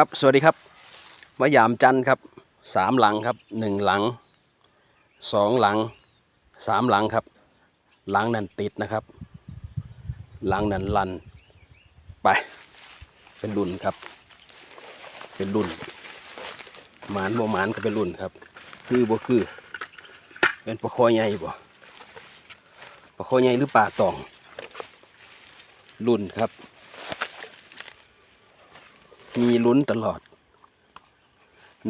ครับสวัสดีครับมายามจันทร์ครับสามหลังครับหนึ่งหลังสองหลังสามหลังครับ หลังนั้นติดนะครับ หลังนั้นลันไป เป็นรุ่นครับ เป็นรุ่นหมานบ่หมานก็เป็นรุ่นครับ คือบ่คือ เป็นปลาคอใหญ่บ่ปลาคอใหญ่หรือปลาตองรุ่นครับ มีลุ้นตลอด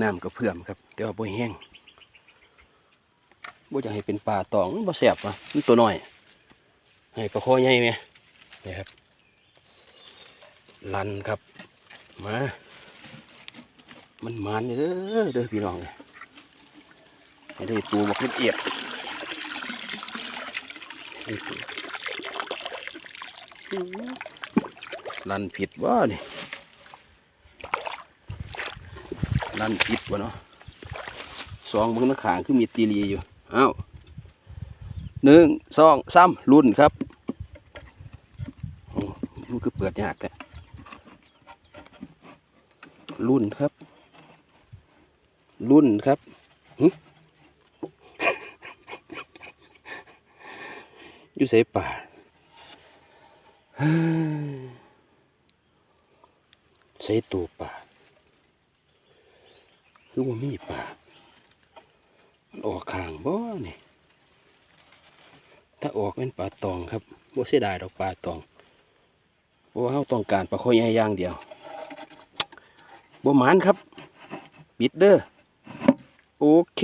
น้ำก็เพื่อมครับ แต่ว่าบ่แห้งบ่จะให้เป็นปลาตองบ่แซ่บวะมันตัวน้อย ให้ปลาคอใหญ่ไหมนี่ครับ ลันครับ มา มันมันเด้อเด้อพี่น้องเลยให้ได้ตัวบักเอียดลันผิดว่านี่ ลั่นผิดวะเนาะสองเบิ้งน้าขางคือมีตีรีอยู่อ้าวหนึ่งสองสามรุ่นครับโอ้มันคือเปิดยากแต่รุ่นครับ รุ่นครับอยู่ใส่ป่าใส่ตัวป่า คือว่ามีป่ามันออกข้างบ่เนี่ยถ้าออกเป็นป่าตองครับบ่เสียดายดอกป่าตองเพราะว่เราต้องการปลาข้อยใหญ่ย่างเดียวบ่หมานครับ ปิดเด้อโอเค